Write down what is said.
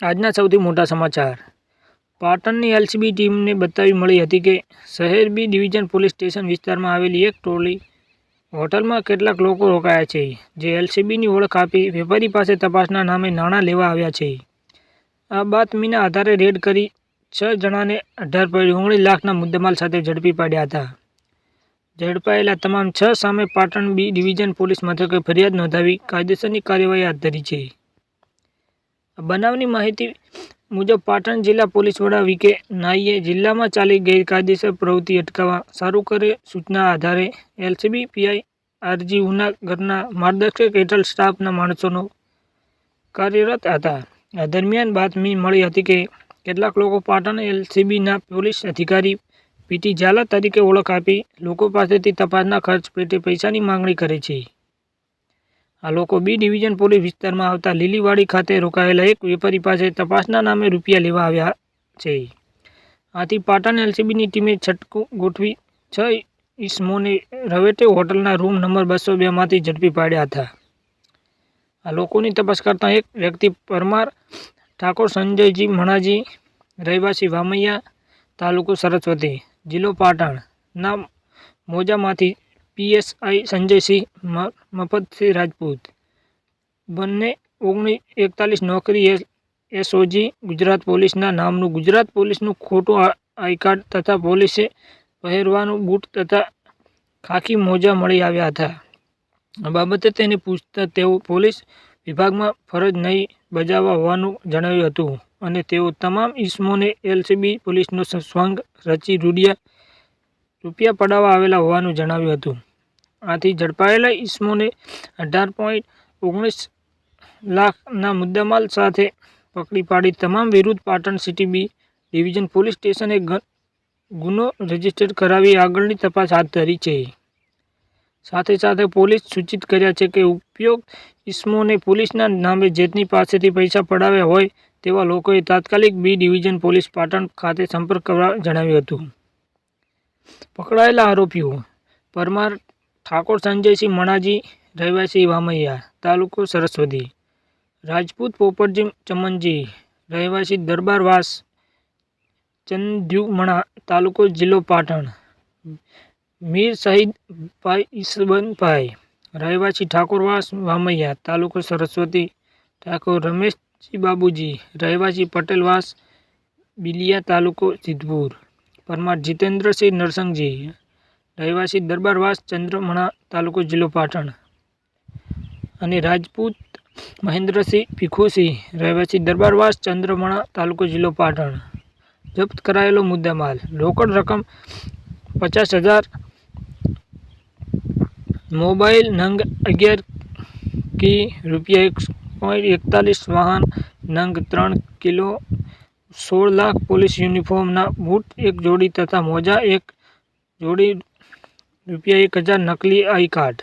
આજના સૌથી મોટા સમાચાર. પાટણની એલસીબી ટીમને બતાવી મળી હતી કે શહેર બી ડિવિઝન પોલીસ સ્ટેશન વિસ્તારમાં આવેલી એક ટોળી હોટલમાં કેટલાક લોકો રોકાયા છે, જે એલસીબીની ઓળખ આપી વેપારી પાસે તપાસના નામે નાણાં લેવા આવ્યા છે. આ બાતમીના આધારે રેડ કરી છ જણાને અઢાર પોઈન્ટ ઓગણીસ લાખના મુદ્દામાલ સાથે ઝડપી પાડ્યા હતા. ઝડપાયેલા તમામ છ સામે પાટણ બી ડિવિઝન પોલીસ મથકે ફરિયાદ નોંધાવી કાયદેસરની કાર્યવાહી હાથ ધરી છે. બનાવની માહિતી મુજબ પાટણ જિલ્લા પોલીસ વડા વીકે નાઈએ જિલ્લામાં ચાલી ગેરકાયદેસર પ્રવૃત્તિ અટકાવવા સારું કરે સૂચના આધારે એલસીબી, પીઆઈ, આરજી ઉનાગરના માર્ગદર્શક હેઠળ સ્ટાફના માણસોનો કાર્યરત હતા આ દરમિયાન બાતમી મળી હતી કે કેટલાક લોકો પાટણ એલસીબીના પોલીસ અધિકારી પીટી ઝાલા તરીકે ઓળખ આપી લોકો પાસેથી તપાસના ખર્ચ પેટે પૈસાની માંગણી કરે છે. આ લોકો બી ડિવિઝન પોલીસ વિસ્તારમાં આવતા લીલીવાડી ખાતે રોકાયેલા એક વેપારી પાસે તપાસના નામે રૂપિયા લેવા આવ્યા છે. આથી પાટણ એલસીબીની ટીમે છટકું ગોઠવી છ ઈસમોને રવેટે હોટલના રૂમ નંબર બસો બેમાંથી ઝડપી પાડ્યા હતા. આ લોકોની તપાસ કરતાં એક વ્યક્તિ પરમાર ઠાકોર, સંજયજી મણાજી, રહેવાસી વામૈયા તાલુકો સરસ્વતી, જિલ્લો પાટણ ના મોજામાંથી પીએસઆઈ સંજયસિંહ મફતસિંહ રાજપૂત. બંને ઓગણીસ એકતાલીસ નોકરી એસ, એસઓજી ગુજરાત પોલીસના નામનું. ગુજરાત પોલીસનું ખોટું આ- આઈ કાર્ડ તથા પોલીસે પહેરવાનું બૂટ તથા ખાકી મોજા મળી આવ્યા હતા. આ બાબતે તેને પૂછતા તેઓ પોલીસ વિભાગમાં ફરજ નહીં બજાવવા હોવાનું જણાવ્યું હતું અને તેઓ તમામ ઇસમોને એલસીબી પોલીસનો સ્વાંગ રચી રૂડિયા રૂપિયા પડાવવા આવેલા હોવાનું જણાવ્યું હતું. આથી ઝડપાયેલા ઇસમોને અઢાર પોઈન્ટ ઓગણીસ લાખના મુદ્દામાલ સાથે પકડી પાડી તમામ વિરુદ્ધ Patan city B division police સ્ટેશને ગુનો રજિસ્ટર કરાવી આગળની તપાસ હાથ ધરી છે. સાથે સાથે પોલીસ સૂચિત કર્યા છે કે ઉપયોગ ઇસમોને પોલીસના નામે જેતની પાસેથી પૈસા પડાવ્યા હોય તેવા લોકોએ તાત્કાલિક બી ડિવિઝન પોલીસ પાટણ ખાતે સંપર્ક કરવા જણાવ્યું હતું. પકડાયેલા આરોપીઓ પરમાર ઠાકોર સંજયસિંહ મણાજી રહેવાસી વામૈયા તાલુકો સરસ્વતી. રાજપૂત પોપટજી ચમનજી રહેવાસી દરબારવાસ ચંદ્યુમણા તાલુકો જિલ્લો પાટણ. મીર શહીદભાઈ ઈસબનભાઈ રહેવાસી ઠાકોરવાસ વામૈયા તાલુકો સરસ્વતી. ઠાકોર રમેશજી બાબુજી રહેવાસી પટેલવાસ બિલિયા તાલુકો સિદ્ધપુર. પરમાર જીતેન્દ્રસિંહ નરસંગજી રહેવાસી દરબારવાસ ચંદ્રમણા તાલુકો જિલ્લો પાટણ. અને રાજપૂત મહેન્દ્રસિંહ ભીખુસિંહ રહેવાસી દરબારવાસ ચંદ્રમણા તાલુકો જિલ્લો પાટણ. જપ્ત કરાયેલો મુદ્દામાલ. રોકડ રકમ પચાસ હજાર, મોબાઈલ નંગ અગિયાર કી રૂપિયા એક પોઈન્ટ એકતાલીસ, વાહન નંગ ત્રણ કિલો, સોળ લાખ પોલીસ યુનિફોર્મના બૂટ એક જોડી તથા મોજા એક જોડી રૂપિયા એક હજાર નકલી આઈ કાર્ડ.